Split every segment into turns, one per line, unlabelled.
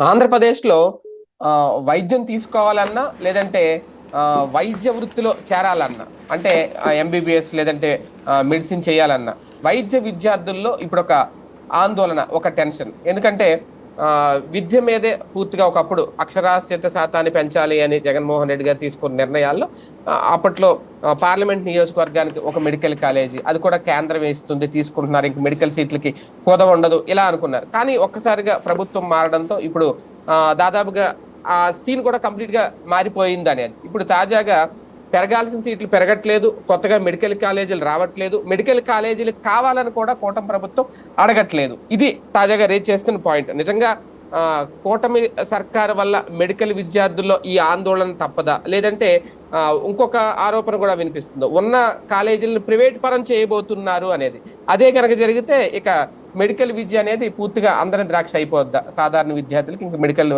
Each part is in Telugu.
ఆంధ్రప్రదేశ్లో వైద్యం తీసుకోవాలన్నా లేదంటే వైద్య వృత్తిలో చేరాలన్నా అంటే ఎంబీబీఎస్ లేదంటే మెడిసిన్ చేయాలన్నా వైద్య విద్యార్థుల్లో ఇప్పుడు ఒక ఆందోళన ఒక టెన్షన్ ఎందుకంటే విద్య మీదే పూర్తిగా ఒకప్పుడు అక్షరాస్యత శాతాన్ని పెంచాలి అని జగన్మోహన్ రెడ్డి గారు తీసుకున్న నిర్ణయాల్లో అప్పట్లో పార్లమెంట్ నియోజకవర్గానికి ఒక మెడికల్ కాలేజీ అది కూడా కేంద్రం వేస్తుంది తీసుకుంటున్నారు ఇంక మెడికల్ సీట్లకి కొద ఉండదు ఇలా అనుకున్నారు. కానీ ఒక్కసారిగా ప్రభుత్వం మారడంతో ఇప్పుడు దాదాపుగా ఆ సీన్ కూడా కంప్లీట్గా మారిపోయిందని మారిపోయింది అనేది. ఇప్పుడు తాజాగా పెరగాల్సిన సీట్లు పెరగట్లేదు కొత్తగా మెడికల్ కాలేజీలు రావట్లేదు. మెడికల్ కాలేజీలు కావాలని కూడా కూటమి ప్రభుత్వం అడగట్లేదు. ఇది తాజాగా రేజ్ చేస్తున్న పాయింట్. నిజంగా కూటమి సర్కారు వల్ల మెడికల్ విద్యార్థుల్లో ఈ ఆందోళన తప్పదా? లేదంటే ఇంకొక ఆరోపణ కూడా వినిపిస్తుంది? ఉన్న కాలేజీలను ప్రైవేట్ పరం చేయబోతున్నారు అనేది. అదే కనుక జరిగితే ఇక మెడికల్ విద్య అనేది పూర్తిగా అందరి ద్రాక్ష అయిపోద్దా? సాధారణ విద్యార్థులకి ఇంకా మెడికల్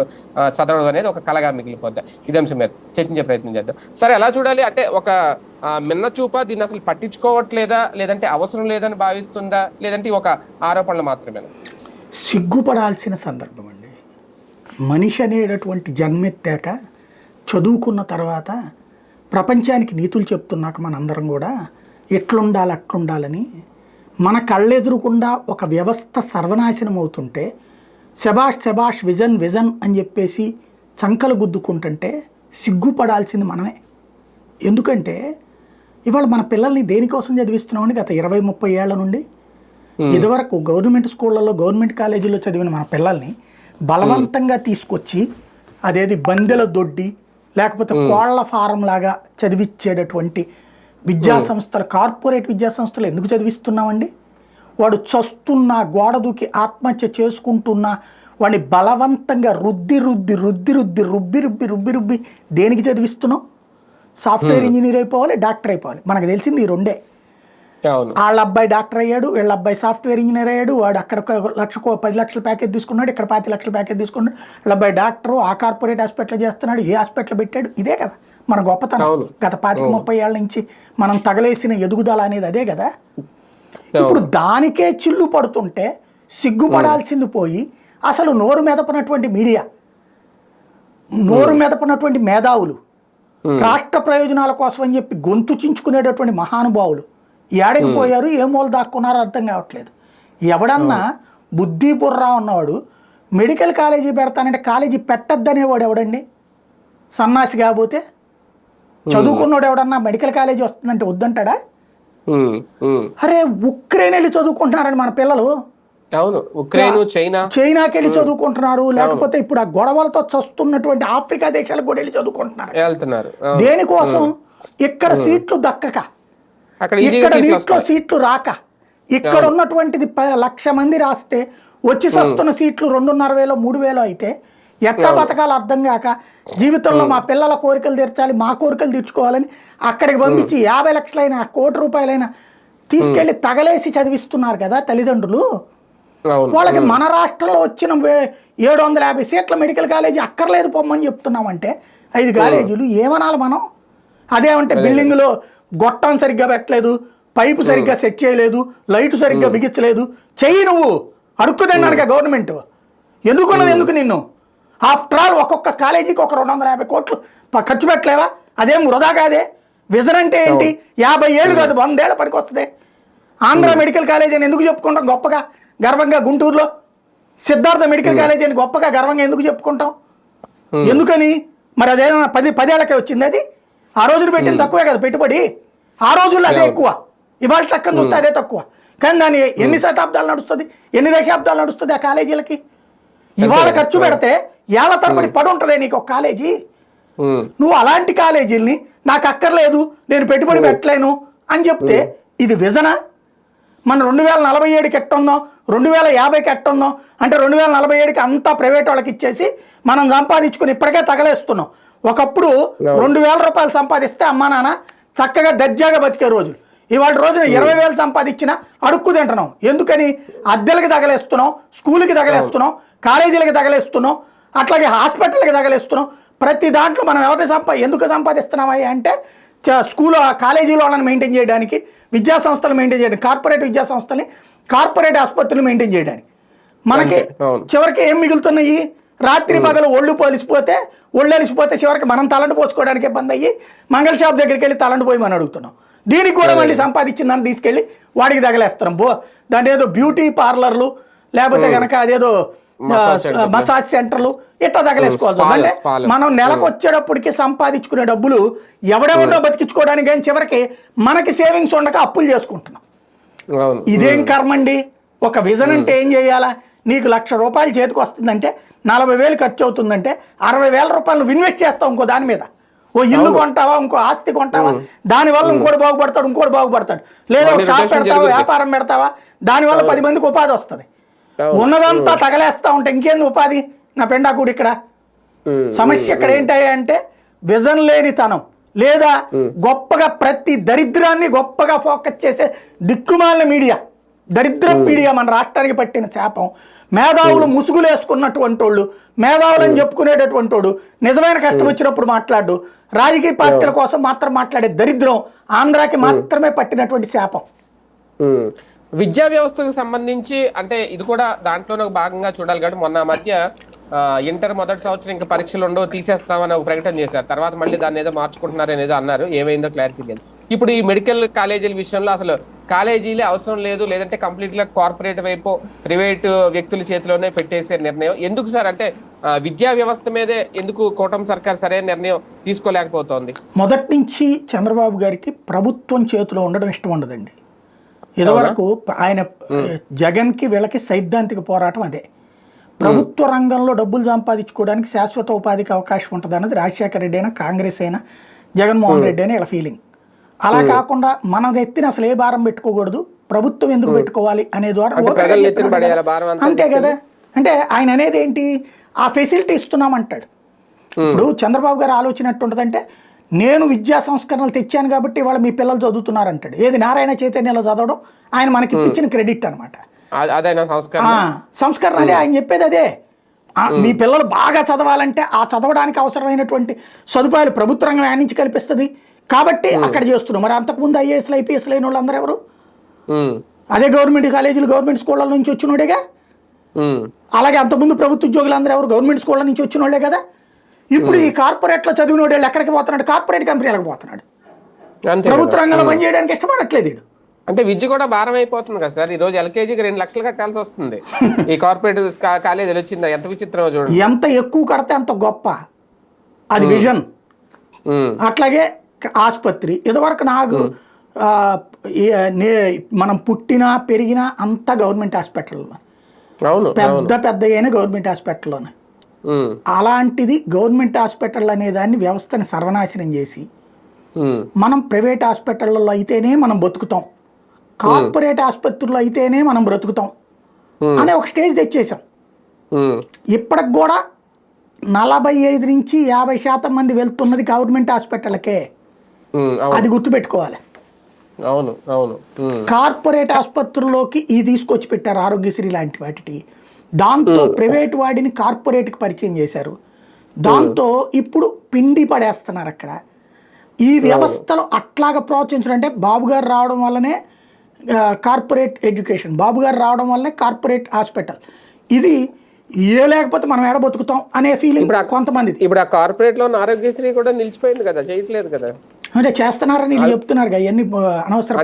చదవడం అనేది ఒక కళగా మిగిలిపోద్దా? ఇది అంశం మీద చర్చించే ప్రయత్నం చేద్దాం. సరే ఎలా చూడాలి? అంటే ఒక మిన్న చూప దీన్ని అసలు పట్టించుకోవట్లేదా? లేదంటే అవసరం లేదని భావిస్తుందా? లేదంటే ఒక ఆరోపణలు మాత్రమేనా?
సిగ్గుపడాల్సిన సందర్భం అండి. మనిషి అనేటటువంటి జన్మెత్తాక చదువుకున్న తర్వాత ప్రపంచానికి నీతులు చెప్తున్నాక మనందరం కూడా ఎట్లుండాలి అట్లుండాలని మన కళ్ళెదురుకుండా ఒక వ్యవస్థ సర్వనాశనం అవుతుంటే శబాష్ శబాష్ విజన్ విజన్ అని చెప్పేసి చంకలు గుద్దుకుంటుంటే సిగ్గుపడాల్సింది మనమే. ఎందుకంటే ఇవాళ మన పిల్లల్ని దేనికోసం చదివిస్తున్నామని గత ఇరవై ముప్పై ఏళ్ళ నుండి? ఇదివరకు గవర్నమెంట్ స్కూళ్ళల్లో గవర్నమెంట్ కాలేజీలో చదివిన మన పిల్లల్ని బలవంతంగా తీసుకొచ్చి అదేది బందెల దొడ్డి లేకపోతే కోళ్ళ ఫారం లాగా చదివిచ్చేటటువంటి విద్యా సంస్థలు కార్పొరేట్ విద్యా సంస్థలు ఎందుకు చదివిస్తున్నామండి? వాడు చస్తున్నా గోడ దూకి ఆత్మహత్య చేసుకుంటున్నా వాడిని బలవంతంగా రుద్ది రుద్ది రుద్ది రుద్ది రుబ్బి రుబ్బి రుబ్బి రుబ్బి దేనికి చదివిస్తున్నాం? సాఫ్ట్వేర్ ఇంజనీర్ అయిపోవాలి డాక్టర్ అయిపోవాలి. మనకు తెలిసింది ఈ రెండే. వాళ్ళ అబ్బాయి డాక్టర్ అయ్యాడు వీళ్ళ అబ్బాయి సాఫ్ట్వేర్ ఇంజనీర్ అయ్యాడు వాడు అక్కడ ఒక లక్ష పది లక్షల ప్యాకేజ్ తీసుకున్నాడు ఇక్కడ పాతి లక్షల ప్యాకేజ్ తీసుకున్నాడు వాళ్ళ అబ్బాయి డాక్టరు ఆ కార్పొరేట్ హాస్పిటల్ చేస్తున్నాడు ఏ హాస్పిటల్ పెట్టాడు? ఇదే కదా. మన గొప్పతనం. గత పాతిక ముప్పై ఏళ్ళ నుంచి మనం తగలేసిన ఎదుగుదల అనేది అదే కదా. ఇప్పుడు దానికే చిల్లు పడుతుంటే సిగ్గుపడాల్సింది పోయి అసలు నోరు మెదపనటువంటి మీడియా నోరు మెదపనటువంటి మేధావులు రాష్ట్ర ప్రయోజనాల కోసం అని చెప్పి గొంతు చించుకునేటటువంటి మహానుభావులు ఏడకి పోయారు ఏ మూల దాక్కున్నారో అర్థం కావట్లేదు. ఎవడన్నా బుద్ధి బుర్రా ఉన్నవాడు మెడికల్ కాలేజీ పెడతానంటే కాలేజీ పెట్టద్దనేవాడు ఎవడండి? సన్నాసి కాకపోతే చదువుకున్నవాడు ఎవడన్నా మెడికల్ కాలేజీ వస్తుందంటే వద్దంటాడా. అరే ఉక్రెయిన్ వెళ్ళి చదువుకుంటున్నారండి మన పిల్లలు.
అవును ఉక్రెయిన్ చైనా.
చైనాకి వెళ్ళి చదువుకుంటున్నారు. లేకపోతే ఇప్పుడు ఆ గొడవలతో చస్తున్నటువంటి ఆఫ్రికా దేశాలకు కూడా వెళ్ళి చదువుకుంటున్నారు.
వెళ్తున్నారు.
దేనికోసం? ఇక్కడ సీట్లు దక్కక.
ఈజీగా
ఇక్కడ
సీట్లు
నీట్లో సీట్లు రాక. ఇక్కడ ఉన్నటువంటిది లక్ష మంది రాస్తే వచ్చి సస్తున్న సీట్లు రెండున్నర వేలు మూడు వేలు అయితే ఎట్లా బతకాలో అర్థం కాక జీవితంలో మా పిల్లల కోరికలు తీర్చాలి మా కోరికలు తీర్చుకోవాలని అక్కడికి పంపించి యాభై లక్షలైన కోటి రూపాయలైనా తీసుకెళ్ళి తగలేసి చదివిస్తున్నారు కదా తల్లిదండ్రులు. వాళ్ళకి మన రాష్ట్రంలో వచ్చిన ఏడు వందల యాభై సీట్ల మెడికల్ కాలేజీ అక్కర్లేదు పొమ్మని చెప్తున్నామంటే ఐదు కాలేజీలు ఏమనాలి మనం? అదేమంటే బిల్డింగ్లో గొట్టం సరిగ్గా పెట్టలేదు పైపు సరిగ్గా సెట్ చేయలేదు లైట్ సరిగ్గా బిగించలేదు. చెయ్యి నువ్వు అడుక్కుదన్నానుగా గవర్నమెంట్. ఎందుకున్నది ఎందుకు నిన్ను? ఆఫ్టర్ ఆల్ ఒక్కొక్క కాలేజీకి ఒక రెండు వందల యాభై కోట్లు ఖర్చు పెట్టలేవా? అదేం వృధా కాదే? విజన్ అంటే ఏంటి? యాభై ఏళ్ళు కాదు వందేళ్ళ పనికి వస్తుంది ఆంధ్ర మెడికల్ కాలేజ్ అని ఎందుకు చెప్పుకుంటాం? గొప్పగా గర్వంగా గుంటూరులో? సిద్ధార్థ మెడికల్ కాలేజ్ అని గొప్పగా గర్వంగా ఎందుకు చెప్పుకుంటాం? ఎందుకని? మరి అదేమన్నా పది పదేళ్ళకే వచ్చింది అది? ఆ రోజులు పెట్టింది తక్కువే కదా పెట్టుబడి? ఆ రోజుల్లో అదే ఎక్కువ. ఇవాళ టక్కన చూస్తే అదే తక్కువ. కానీ దాని ఎన్ని శతాబ్దాలు నడుస్తుంది? ఎన్ని దశాబ్దాలు నడుస్తుంది ఆ కాలేజీలకి? ఇవాళ ఖర్చు పెడితే ఏళ్ళ తరబడి పడి ఉంటుంది నీకు ఒక కాలేజీ. నువ్వు అలాంటి కాలేజీల్ని నాకు అక్కర్లేదు నేను పెట్టుబడి పెట్టలేను అని చెప్తే ఇది విజనా? మన రెండు వేల నలభై ఏడుకి ఎట్టున్నాం రెండు వేల యాభైకి ఎట్టున్నాం అంటే రెండు వేల నలభై ఏడుకి అంతా ప్రైవేట్ వాళ్ళకి ఇచ్చేసి మనం సంపాదించుకుని ఇప్పటికే తగలేస్తున్నాం. ఒకప్పుడు రెండు వేల రూపాయలు సంపాదిస్తే అమ్మా నాన్న చక్కగా దర్జాగా బతికే రోజులు. ఇవాళ రోజున ఇరవై వేలు సంపాదించిన అడుక్కు తింటున్నాం. ఎందుకని? అద్దెలకి తగలేస్తున్నాం స్కూల్కి తగలేస్తున్నాం కాలేజీలకి తగలేస్తున్నాం అట్లాగే హాస్పిటల్కి తగలేస్తున్నాం. ప్రతి దాంట్లో మనం ఎవరిని సంపా ఎందుకు సంపాదిస్తున్నామా అంటే చ- స్కూల్ కాలేజీలో వాళ్ళని మెయింటైన్ చేయడానికి విద్యా సంస్థలు మెయింటైన్ చేయడానికి కార్పొరేట్ విద్యా సంస్థల్ని కార్పొరేట్ ఆసుపత్రులు మెయింటైన్ చేయడానికి. మనకి. చివరికి ఏం మిగులుతున్నాయి? రాత్రి పగలు ఒళ్ళు పోలిసిపోతే ఒళ్ళు అలిసిపోతే చివరికి మనం తలంటు పోసుకోవడానికి ఇబ్బంది అయ్యి మంగళ షాప్ దగ్గరికి వెళ్ళి తలంటు పోయి మనం అడుగుతున్నాం. దీనికి కూడా మళ్ళీ సంపాదించిందని తీసుకెళ్ళి వాడికి తగలేస్తున్నాం బో దాని ఏదో బ్యూటీ పార్లర్లు లేకపోతే కనుక అదేదో. మసాజ్ సెంటర్లు ఇట్లా తగలేసుకోవాలి అంటే. మనం నెలకు వచ్చేటప్పటికి సంపాదించుకునే డబ్బులు ఎవడెవడో బతికించుకోవడానికి కానీ చివరికి మనకి సేవింగ్స్ ఉండక అప్పులు చేసుకుంటున్నాం. ఇదేం కర్మండి ఒక విజన్ అంటే ఏం చేయాలా? నీకు లక్ష రూపాయలు చేతికి వస్తుందంటే నలభై వేలు ఖర్చు అవుతుందంటే అరవై వేల రూపాయలు ఇన్వెస్ట్ చేస్తావు ఇంకో దాని మీద. ఓ ఇల్లు కొంటావా? ఇంకో ఆస్తి కొంటావా? దానివల్ల ఇంకోటి బాగుపడతాడు ఇంకోటి బాగుపడతాడు. లేదా షాప్ పెడతావా. వ్యాపారం పెడతావా? దానివల్ల పది మందికి ఉపాధి వస్తుంది. ఉన్నదంతా తగలేస్తా ఉంటే ఇంకేంది ఉపాధి? నా పెండాకుడు ఇక్కడ. సమస్య ఇక్కడ ఏంటి అంటే విజన్ లేనితనం. లేదా గొప్పగా ప్రతి దరిద్రాన్ని గొప్పగా ఫోకస్ చేసే దిక్కుమాలిన మీడియా దరిద్ర మీడియా మన రాష్ట్రానికి పట్టిన శాపం. మేధావులు ముసుగులు వేసుకున్నటువంటి వాళ్ళు మేధావులని చెప్పుకునేటటువంటి వాడు నిజమైన కష్టం వచ్చినప్పుడు మాట్లాడు. రాజకీయ పార్టీల కోసం మాత్రం మాట్లాడే దరిద్రం ఆంధ్రాకి మాత్రమే పట్టినటువంటి శాపం.
విద్యా వ్యవస్థకు సంబంధించి అంటే ఇది కూడా దాంట్లోనే ఒక భాగంగా చూడాలి కాబట్టి మొన్న మధ్య ఇంటర్ మొదటి సంవత్సరం ఇంకా పరీక్షలు ఉండవు తీసేస్తామని ఒక ప్రకటన చేశారు. తర్వాత మళ్ళీ దాన్ని ఏదో మార్చుకుంటున్నారు అనేది అన్నారు. ఏమైందో క్లారిటీ లేదు. ఇప్పుడు ఈ మెడికల్ కాలేజీల విషయంలో అసలు కాలేజీలే అవసరం లేదు లేదంటే కంప్లీట్గా కార్పొరేట్ వైపు ప్రైవేట్ వ్యక్తుల చేతిలోనే పెట్టేసే నిర్ణయం. ఎందుకు సార్? అంటే విద్యా వ్యవస్థ మీదే ఎందుకు కూటమి సర్కార్ సరైన నిర్ణయం తీసుకోలేకపోతోంది?
మొదటి నుంచి చంద్రబాబు గారికి ప్రభుత్వం చేతిలో ఉండడం ఇష్టం ఉండదండి. ఇదివరకు ఆయన జగన్కి వీళ్ళకి సైద్ధాంతిక పోరాటం అదే. ప్రభుత్వ రంగంలో డబ్బులు సంపాదించుకోవడానికి శాశ్వత ఉపాధికి అవకాశం ఉంటుంది అన్నది రాజశేఖర రెడ్డి అయినా కాంగ్రెస్ అయినా జగన్మోహన్ రెడ్డి అయినా ఇలా ఫీలింగ్ అలా కాకుండా మన ఎత్తిన అసలు ఏ భారం పెట్టుకోకూడదు. ప్రభుత్వం ఎందుకు పెట్టుకోవాలి అనే ద్వారా
అంతా
కదా? అంటే ఆయన అనేది ఏంటి? ఆ ఫెసిలిటీ ఇస్తున్నామంటాడు. ఇప్పుడు చంద్రబాబు గారు ఆలోచన ఎట్టుంటుందంటే నేను విద్యా సంస్కరణలు తెచ్చాను కాబట్టి వాళ్ళ మీ పిల్లలు చదువుతున్నారు అంటాడు ఏది నారాయణ చైతన్యలో చదవడం ఆయన మనకి ఇచ్చిన క్రెడిట్ అనమాట సంస్కరణ? అదే ఆయన చెప్పేది అదే. మీ పిల్లలు బాగా చదవాలంటే ఆ చదవడానికి అవసరమైనటువంటి సదుపాయాలు ప్రభుత్వ రంగం నుంచి కల్పిస్తుంది. కాబట్టి అక్కడ చేస్తున్నాం. మరి అంతకుముందు ఐఏఎస్లు ఐపీఎస్లు అయిన వాళ్ళు అందరూ ఎవరు. అదే గవర్నమెంట్ కాలేజీలు గవర్నమెంట్ స్కూళ్ళ నుంచి వచ్చినోడేగా. అలాగే అంతకుముందు ప్రభుత్వ ఉద్యోగులు అందరూ ఎవరు? గవర్నమెంట్ స్కూళ్ళ నుంచి వచ్చిన వాళ్ళే కదా? ఇప్పుడు ఈ కార్పొరేట్లో చదివిన వాడు ఎక్కడికి పోతున్నాడు? కార్పొరేట్ కంపెనీలకు పోతున్నాడు. ప్రభుత్వ. రంగంలో పనిచేయడానికి ఇష్టపడట్లేదు వీడు.
అంటే విద్య కూడా భారం అయిపోతుంది కదా సార్. ఈ రోజు ఎల్కేజీకి రెండు లక్షలు కట్టాల్సి వస్తుంది. ఈ కార్పొరేట్ కాలేజీలు వచ్చిందా? ఎంత విచిత్రమో చూడండి.
ఎంత ఎక్కువ కడితే అంత గొప్ప. అది విజన్. అట్లాగే ఆసుపత్రి. ఇదివరకు నాకు నే- మనం పుట్టినా పెరిగినా అంతా గవర్నమెంట్ హాస్పిటల్లో పెద్ద పెద్ద అయిన గవర్నమెంట్ హాస్పిటల్లోనే. అలాంటిది గవర్నమెంట్ హాస్పిటల్ అనే దాన్ని వ్యవస్థని సర్వనాశనం చేసి. మనం ప్రైవేట్ హాస్పిటల్లో అయితేనే మనం బతుకుతాం కార్పొరేట్ ఆసుపత్రుల్లో అయితేనే మనం బ్రతుకుతాం. అనే ఒక స్టేజ్ తెచ్చేసాం. ఇప్పటికి కూడా నలభై ఐదు నుంచి యాభై శాతం మంది వెళ్తున్నది గవర్నమెంట్ హాస్పిటల్కే. అది గుర్తుపెట్టుకోవాలి.
అవును అవును.
కార్పొరేట్ ఆసుపత్రుల్లోకి ఈ తీసుకొచ్చి పెట్టారు ఆరోగ్యశ్రీ లాంటి వాటికి దాంతో ప్రైవేట్ వాడిని కార్పొరేట్కి పరిచయం చేశారు. దాంతో ఇప్పుడు పిండి పడేస్తున్నారు అక్కడ. ఈ వ్యవస్థలో అట్లాగా ప్రోత్సహించడం అంటే బాబు గారు రావడం వల్లనే కార్పొరేట్ ఎడ్యుకేషన్ బాబు గారు రావడం వల్లనే కార్పొరేట్ హాస్పిటల్. ఇది ఏ లేకపోతే మనం ఎడ బతుకుతాం అనే ఫీలింగ్ కొంతమందిది.
ఇప్పుడు ఆ కార్పొరేట్లో ఉన్న ఆరోగ్యశ్రీ కూడా నిలిచిపోయింది కదా చేయట్లేదు కదా?
అంటే చేస్తున్నారని చెప్తున్నారు అనవసర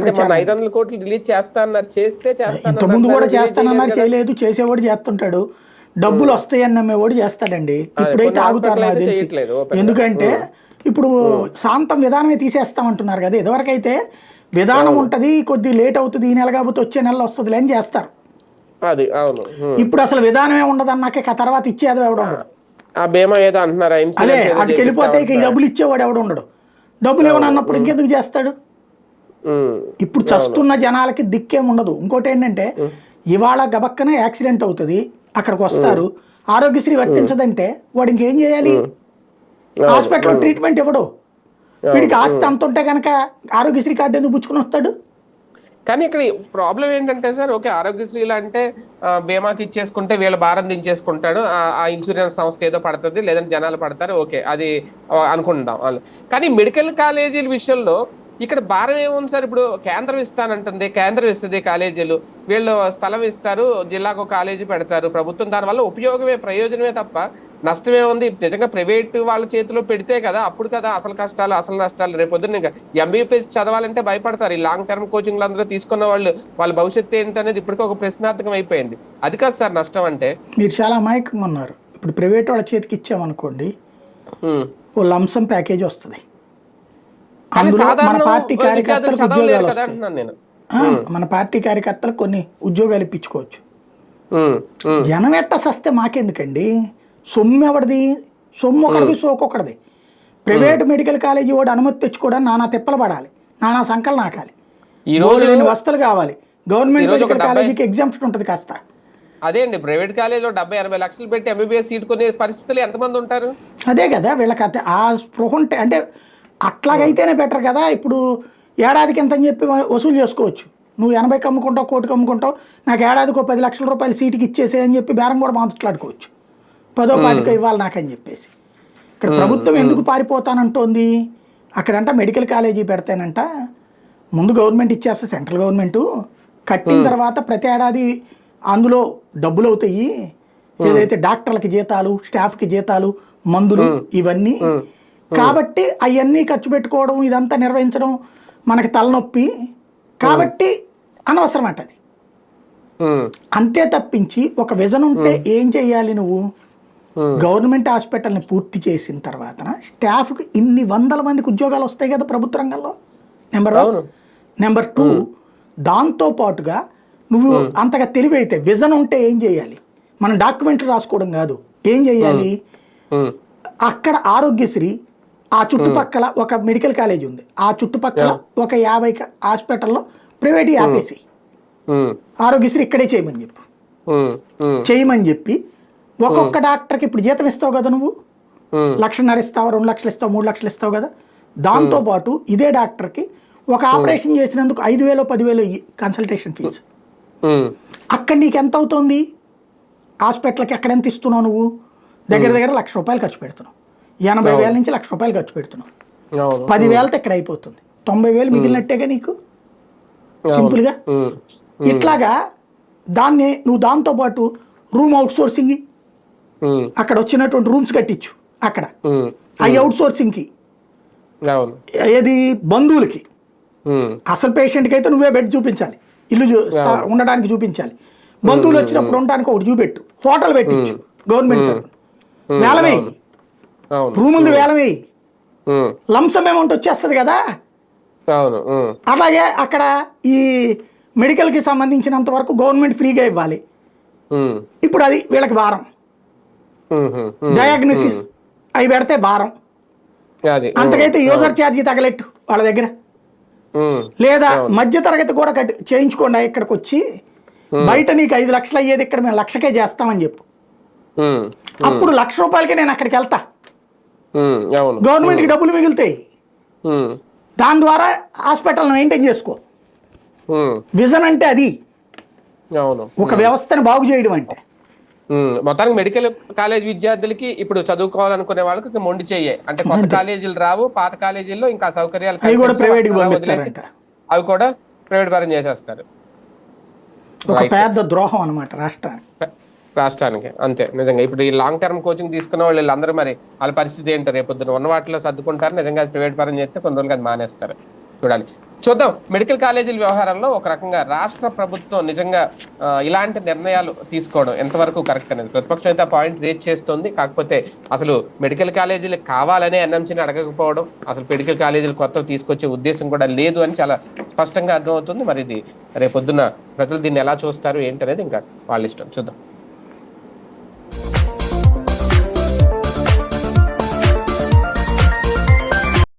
ఐదు వందల కోట్లు రిలీజ్ చేస్తా అన్నారు చేస్తే చేస్తా
ఇంత ముందు కూడా చేస్తానన్నారు చేయలేదు చేసేవాడు చేస్తుంటాడు. డబ్బులు వస్తాయని నమ్మేవాడు చేస్తాడండి. ఇప్పుడైతే ఆగుతారు నాకు తెలిసి. ఎందుకంటే ఇప్పుడు శాంతం విధానమే తీసేస్తామంటున్నారు కదా ఇదివరకైతే విధానం ఉంటది కొద్ది లేట్ అవుతుంది ఈ నెల కాకపోతే వచ్చే నెలలో వస్తుంది అని చేస్తారు.
అది అవును.
ఇప్పుడు అసలు విధానమే ఉండదన్నాక ఇక తర్వాత ఇచ్చేది ఎవడు ఉండడు.
ఆ బీమా ఏదో అంటున్నారా
అదే ఇక ఈ డబ్బులు ఇచ్చేవాడు ఎవడు ఉండడు. డబ్బులు ఏమని అన్నప్పుడు ఇంకెందుకు చేస్తాడు. ఇప్పుడు చస్తున్న జనాలకి దిక్కేం ఉండదు. ఇంకోటి ఏంటంటే ఇవాళ గబక్కన యాక్సిడెంట్ అవుతుంది అక్కడికి వస్తారు ఆరోగ్యశ్రీ వర్తించదంటే వాడు ఇంకేం చేయాలి? హాస్పిటల్లో ట్రీట్మెంట్ ఇవ్వడు. వీడికి ఆస్తి అంత ఉంటే కనుక ఆరోగ్యశ్రీ కార్డు ఎందుకు పుచ్చుకుని వస్తాడు?
కానీ ఇక్కడ ప్రాబ్లం ఏంటంటే సార్ ఓకే ఆరోగ్యశ్రీలు అంటే బీమాకి ఇచ్చేసుకుంటే వీళ్ళ భారం దించేసుకుంటాడు ఆ- ఇన్సూరెన్స్ సంస్థ ఏదో పడుతుంది లేదంటే జనాలు పడతారు ఓకే అది అనుకుంటాం వాళ్ళు. కానీ మెడికల్ కాలేజీల విషయంలో ఇక్కడ భారం ఏముంది సార్ ఇప్పుడు కేంద్రం ఇస్తానంటుంది కేంద్రం ఇస్తుంది కాలేజీలు వీళ్ళు స్థలం ఇస్తారు జిల్లాకు కాలేజీ పెడతారు ప్రభుత్వం దానివల్ల ఉపయోగమే ప్రయోజనమే తప్ప నష్టమే ఉంది. నిజంగా ప్రైవేట్ వాళ్ళ చేతిలో పెడితే కదా అప్పుడు కదా అసలు కష్టాలు అసలు నష్టాలు. రేపు పొద్దున్న ఇంకా ఎంబీబీఎస్ చదవాలంటే భయపడతారు. ఈ లాంగ్ టర్మ్ కోచింగ్లు అందరూ తీసుకున్న వాళ్ళు వాళ్ళ భవిష్యత్తు ఏంటనేది ఇప్పటికీ ఒక ప్రశ్నార్థకం అయిపోయింది. అది కాదు సార్ నష్టం అంటే?
మీరు చాలా అమాయకంగా ఉన్నారు. ఇప్పుడు ప్రైవేట్ వాళ్ళ చేతికి ఇచ్చామనుకోండి. ఓ లంసం ప్యాకేజ్ వస్తుంది. మన పార్టీ కార్యకర్తలకు ఉద్యోగాలు వస్తాయి. మన పార్టీ కార్యకర్తలకు కొన్ని ఉద్యోగాలు ఇప్పించుకోవచ్చు. జనం ఎట్ట సస్తే మాకెందుకండి? సొమ్ము ఎవరిది సొమ్ము ఒకటిది సోకొకటిది ప్రైవేట్ మెడికల్ కాలేజీ వాడు అనుమతి తెచ్చుకోవడానికి నానా తిప్పలు పడాలి నానా సంకలు నాకాలి.
ఈ రోజు
రోజు వస్తువులు కావాలి. గవర్నమెంట్ మెడికల్ కాలేజీకి ఎగ్జామ్షన్ ఉంటుంది కాస్త.
అదే అండి ప్రైవేట్ కాలేజీలో డెబ్బై ఎనభై లక్షలు పెట్టి ఎంబీబీఎస్ సీట్ కొనే పరిస్థితులు ఎంతమంది ఉంటారు?
అదే కదా వీళ్ళకి ఆ స్పృహ ఉంటే అంటే అట్లాగైతేనే బెటర్ కదా ఇప్పుడు ఏడాదికి ఎంత అని చెప్పి వసూలు చేసుకోవచ్చు. నువ్వు ఎనభైకి అమ్ముకుంటావు కోటికి అమ్ముకుంటావు నాకు ఏడాదికి ఒక పది లక్షల రూపాయలు సీటుకి ఇచ్చేసే అని చెప్పి బేరం కూడా మాట్లాడుకోవచ్చు. పదో పాతిక ఇవ్వాలి నాకని చెప్పేసి. ఇక్కడ ప్రభుత్వం ఎందుకు పారిపోతానంటోంది? అక్కడంట మెడికల్ కాలేజీ పెడతానంట. ముందు గవర్నమెంట్ ఇచ్చేస్తే సెంట్రల్ గవర్నమెంట్. కట్టిన తర్వాత ప్రతి ఏడాది అందులో డబ్బులు అవుతాయి. ఏదైతే డాక్టర్లకి జీతాలు స్టాఫ్కి జీతాలు మందులు ఇవన్నీ. కాబట్టి అవన్నీ ఖర్చు పెట్టుకోవడం ఇదంతా నిర్వహించడం మనకి తలనొప్పి. కాబట్టి అనవసరం అంట అది
ఉమ్,
అంతే తప్పించి ఒక విజన్ ఉంటే ఏం చేయాలి నువ్వు? గవర్నమెంట్ హాస్పిటల్ని పూర్తి చేసిన తర్వాత స్టాఫ్కి ఇన్ని వందల మందికి ఉద్యోగాలు వస్తాయి కదా ప్రభుత్వ రంగంలో? Number one. నెంబర్ టూ దాంతో పాటుగా నువ్వు అంతగా తెలివైతే విజన్ ఉంటే ఏం చేయాలి? మనం డాక్యుమెంటరీ రాసుకోవడం కాదు. ఏం చేయాలి?
ఉమ్,
అక్కడ ఆరోగ్యశ్రీ ఆ చుట్టుపక్కల ఒక మెడికల్ కాలేజ్ ఉంది. ఆ చుట్టుపక్కల ఒక యాభై హాస్పిటల్లో ప్రైవేట్ ఆపేసి ఆరోగ్యశ్రీ ఇక్కడే చేయమని చెప్పు. చేయమని చెప్పి ఒక్కొక్క డాక్టర్కి ఇప్పుడు జీతం ఇస్తావు కదా నువ్వు? లక్షన్నర ఇస్తావు రెండు లక్షలు ఇస్తావు మూడు లక్షలు ఇస్తావు కదా? దాంతోపాటు ఇదే డాక్టర్కి ఒక ఆపరేషన్ చేసినందుకు ఐదు వేలు పదివేలు కన్సల్టేషన్ ఫీజు. అక్కడ నీకు ఎంత అవుతుంది? హాస్పిటల్కి ఎక్కడ ఎంత ఇస్తున్నావు నువ్వు? దగ్గర దగ్గర లక్ష రూపాయలు ఖర్చు పెడుతున్నావు. ఎనభై వేల నుంచి లక్ష రూపాయలు ఖర్చు పెడుతున్నావు. పదివేలతో ఇక్కడ అయిపోతుంది. తొంభై వేలు మిగిలినట్టేగా నీకు. సింపుల్గా? ఇట్లాగా దాన్ని నువ్వు దాంతోపాటు రూమ్ అవుట్ సోర్సింగ్
ఉమ్,
అక్కడ వచ్చినటువంటి రూమ్స్ కట్టించు అక్కడ. అవి అవుట్ సోర్సింగ్కి ఏది? బంధువులకి. అసలు పేషెంట్కి అయితే నువ్వే బెడ్ చూపించాలి. ఇల్లు ఉండడానికి చూపించాలి. బంధువులు వచ్చినప్పుడు ఉండడానికి ఒకటి చూపెట్టు. హోటల్ పెట్టించు గవర్నమెంట్ వేలమే రూములు వేలమే లంసమ్ అమౌంట్ వచ్చేస్తుంది కదా? అలాగే అక్కడ ఈ మెడికల్కి సంబంధించినంత వరకు గవర్నమెంట్ ఫ్రీగా ఇవ్వాలి. ఇప్పుడు అది వీళ్ళకి భారం. డయాగ్నోసిస్ అవి పెడితే భారం. అంతకైతే యూజర్ ఛార్జీ తగలెట్టు వాళ్ళ దగ్గర. లేదా మధ్య తరగతి కూడా కట్టి చేయించుకోండి ఇక్కడికి వచ్చి బయట నీకు ఐదు లక్షలు అయ్యేది ఇక్కడ మేము లక్షకే చేస్తామని చెప్పు. అప్పుడు లక్ష రూపాయలకి నేను అక్కడికి వెళ్తా. గవర్నమెంట్కి డబ్బులు మిగులుతాయి. దాని ద్వారా హాస్పిటల్ మెయింటైన్ చేసుకో. విజన్ అంటే అది. ఒక వ్యవస్థను బాగు చేయడం అంటే.
మొత్తానికి మెడికల్ కాలేజ్ విద్యార్థులకి ఇప్పుడు చదువుకోవాలనుకునే వాళ్ళకి మొండి చెయ్యే. అంటే కొత్త కాలేజీలు రావు పాత కాలేజీల్లో ఇంకా సౌకర్యాలు
అవి కూడా.
వదిలేసి అవి ప్రైవేట్ పరం చేసేస్తారు.
ఒక పెద్ద ద్రోహం అనమాట రాష్ట్రానికి.
రాష్ట్రానికి. అంతే. నిజంగా ఇప్పుడు ఈ లాంగ్ టర్మ్ కోచింగ్ తీసుకున్న వాళ్ళు వీళ్ళందరూ మరి వాళ్ళ పరిస్థితి ఏంటో రేపొద్దున ఉన్న వాటిలో సర్దుకుంటారు. నిజంగా ప్రైవేట్ పరం చేస్తే కొన్ని రోజులు అది మానేస్తారు. చూడాలి. చూద్దాం. మెడికల్ కాలేజీల వ్యవహారంలో ఒక రకంగా రాష్ట్ర ప్రభుత్వం నిజంగా ఇలాంటి నిర్ణయాలు తీసుకోవడం ఎంతవరకు కరెక్ట్ అనేది. ప్రతిపక్షం అయితే పాయింట్ రేట్ చేస్తుంది. కాకపోతే అసలు మెడికల్ కాలేజీలు కావాలనే ఎన్ఎంసీని అడగకపోవడం అసలు మెడికల్ కాలేజీలు కొత్త తీసుకొచ్చే ఉద్దేశం కూడా లేదు అని చాలా స్పష్టంగా అర్థమవుతుంది. మరి ఇది రేపొద్దున ప్రజలు దీన్ని ఎలా చూస్తారు ఏంటనేది ఇంకా వాళ్ళ ఇష్టం. చూద్దాం.